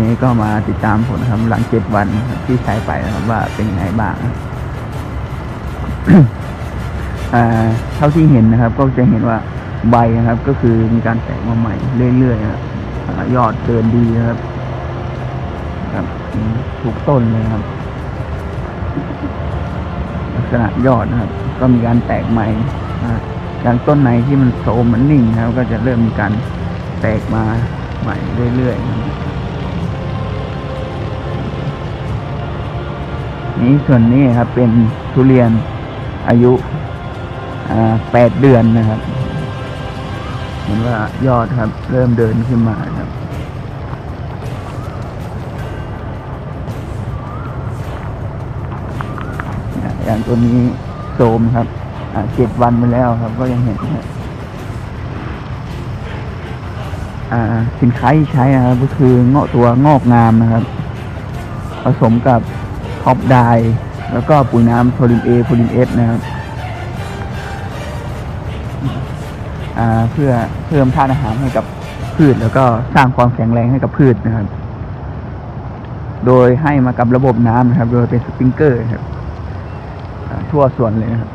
ันนี้ก็มาติดตามผลครับหลังเจ็ดวันที่ใช้ไปนะครับว่าเป็นไงบ้างเท่าที่เห็นนะครับ ก็จะเห็นว่าใบนะครับ ก็คือมีการแตกมาใหม่เรื่อยๆนะครับอยอดเดินดีนะครับครับอืมทุกต้นเลยครับ ลักษณะยอดนะครับ ก็มีการแตกใหม่นะอย่างต้นไหนที่มันโทมมันนิ่งนะครับ ก็จะเริ่มมีการแตกมาใหม่เรื่อยๆ นี่ส่วนนี้ครับเป็นทุเรียนอายุแปดเดือนนะครับเห็นว่ายอดครับ เริ่มเดินขึ้นมาครับ อย่างตัวนี้โซมครับเจ็ดวันไปแล้วครับ ก็ยังเห็นครับสินค้าที่ใช้นะครับ ก็คือเงาะตัวงอกงามนะครับ ผสมกับ ท็อปไดแล้วก็ปุ๋ยน้ำโพลินเอโพลินเอสนะครับเพื่อเพิ่มธาตุอาหารให้กับพืช แล้วก็สร้างความแข็งแรงให้กับพืชนะครับ โดยให้มากับระบบน้ำนะครับ โดยเป็นสปริงเกอร์ครับทั่วส่วนเลยนะครับ